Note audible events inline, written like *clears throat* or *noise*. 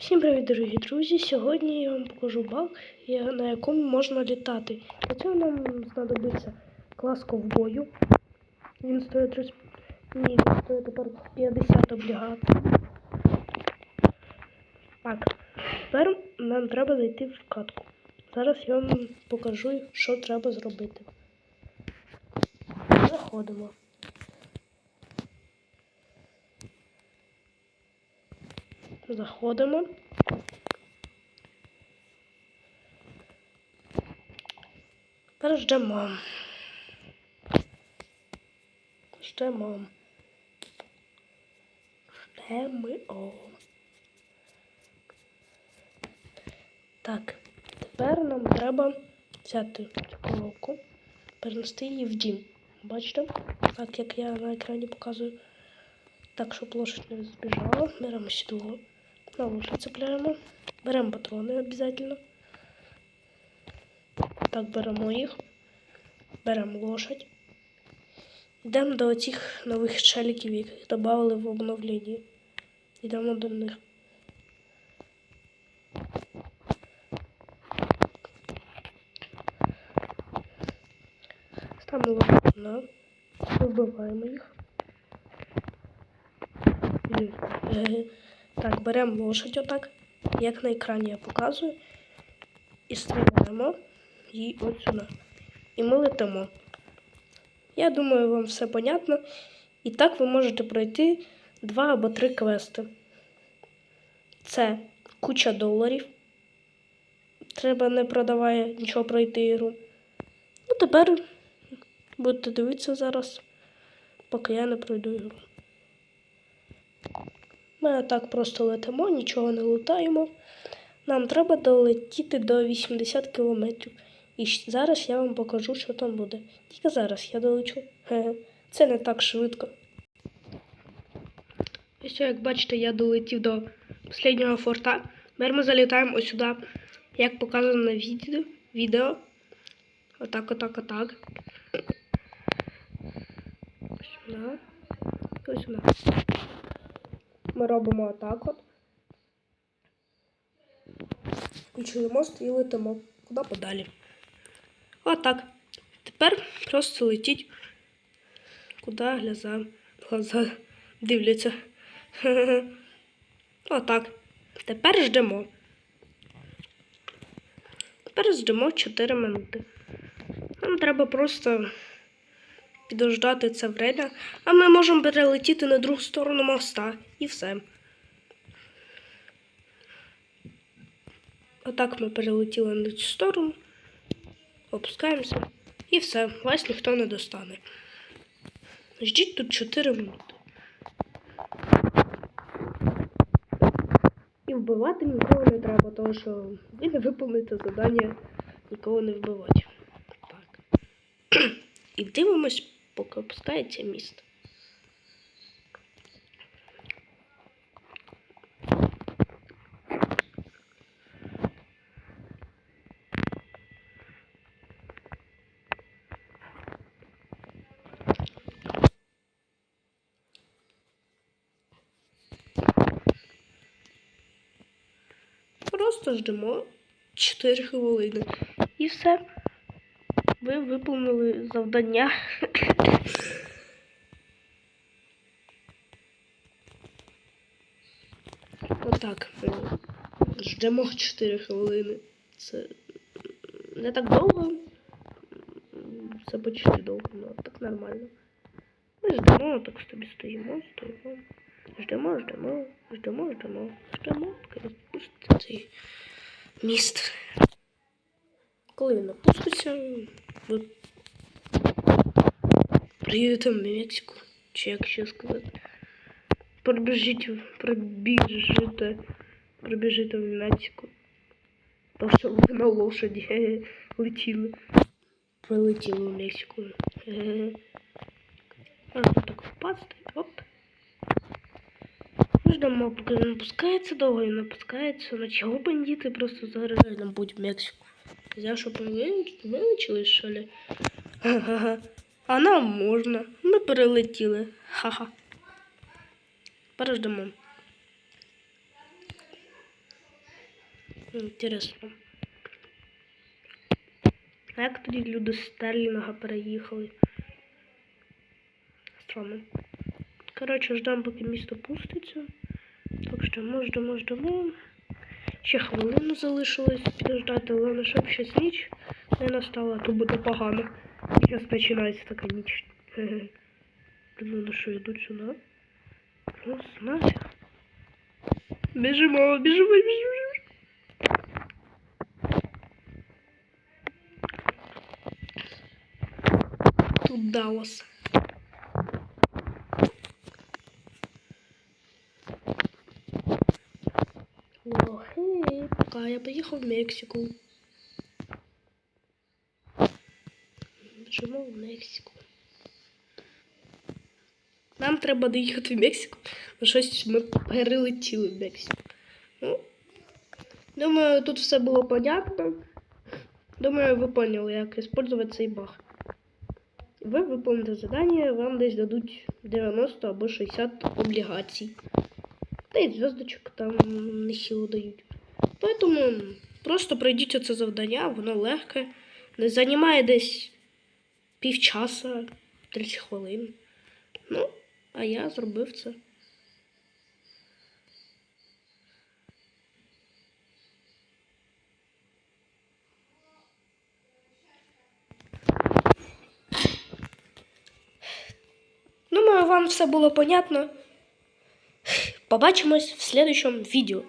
Всім привіт, дорогі друзі! Сьогодні я вам покажу баг, на якому можна літати. Для цього нам знадобиться клас ковбою. Він стоїть 30... Ні, він стоїть тепер 50 облігацій. Так, тепер нам треба зайти в катку. Зараз я вам покажу, що треба зробити. Заходимо. Заходимо. Тепер ждемо. Ждемо. Ждемо. Так, тепер нам треба взяти цю коробку, перенести її в дім. Бачите? Так як я на екрані показую. Так, щоб лошадь не збіжала. Беремо сідло. Лошадь цепляємо. Беремо патрони обов'язково. Так, беремо їх. Беремо лошадь. Йдемо до цих нових челіків, яких додали в обновленні. Йдемо до них. Ставимо лошадь на. Вибиваємо їх. Так, беремо лошадь отак, як на екрані я показую, і стріляємо її от сюди. І ми летимо. Я думаю, вам все понятно. І так ви можете пройти два або три квести. Це куча доларів. Треба не продаває нічого пройти ігру. Ну, тепер будете дивитися зараз, поки я не пройду ігру. Ми так просто летимо, нічого не лутаємо. Нам треба долетіти до 80 кілометрів. І зараз я вам покажу, що там буде. Тільки зараз я долечу. Це не так швидко. Ось, як бачите, я долетів до останнього форта. Тепер ми залітаємо ось сюди, як показано на відео. відео. Отак, отак, отак. Ось сюди. Ось сюди. Ми робимо отак от. Включили мост і летимо. Куди подалі. Отак. Тепер просто летіть. Куди глаза, глаза дивляться. *laughs* Отак. Тепер ждемо. Тепер ждемо 4 минути. Нам треба просто підождати це время, а ми можемо перелетіти на другу сторону моста і все. Отак ми перелетіли на цю сторону, опускаємося і все, вас ніхто не достане. Ждіть тут 4 минути. І вбивати нікого не треба, тому що ви не виконуєте завдання нікого не вбивати. Так. *clears throat* І дивимось, поки опускається міст. Просто ждемо 4 хвилини. І все. Ви виповнили завдання. Отак. ми Ждемо 4 хвилини. Це не так довго. Це почти довго, але так нормально. Ми ждемо, так собі стоїмо, стоїмо. Ждемо, ждемо, ждемо, ждемо, ждемо, поки не цей міст. Коли він опуститься, ви приїдете в Мексику, чи як ще сказати. Пробіжіть, пробіжите, пробіжите в Мексику. То, що ви на лошаді хе-хе, летіли. Прилетіли в Мексику. Можна так впасти. Оп. Ждемо, поки він опускається довго, він. На чого бандити просто зараз нам будь в Мексику. Взяв, щоб вилучили, що ли? Ага. А нам можна. Ми перелетіли. Ха-ха. Переждемо. Інтересно. А як тоді люди з Стерлінга переїхали? Странно. Коротше, ждемо, поки місто пуститься. Так що ми ждемо, ждемо. Ще хвилину залишилось підождати, але щоб щось ніч не настала, то буде погано. Зараз починається така ніч. Хе-хе. *laughs* Думаю, ну що йдуть сюди. Ось нафіг. Біжимо, біжимо, біжимо. Тут Даллас. Охей, пока я поїхав в Мексику. Біжимо в Мексику. Нам треба доїхати в Мексику, бо щось ми перелетіли в Мексику. Ну, думаю, тут все було понятно. Думаю, ви поняли, як використовувати цей баг. Ви виконуєте задання, вам десь дадуть 90 або 60 облігацій. Та й зв'язочок там нехило дають. Поэтому просто пройдіть це завдання, воно легке. Не займає десь півчаса, 30 хвилин. Ну, а я зробив це. Думаю, вам все було понятно. Побачимось в следующем відео.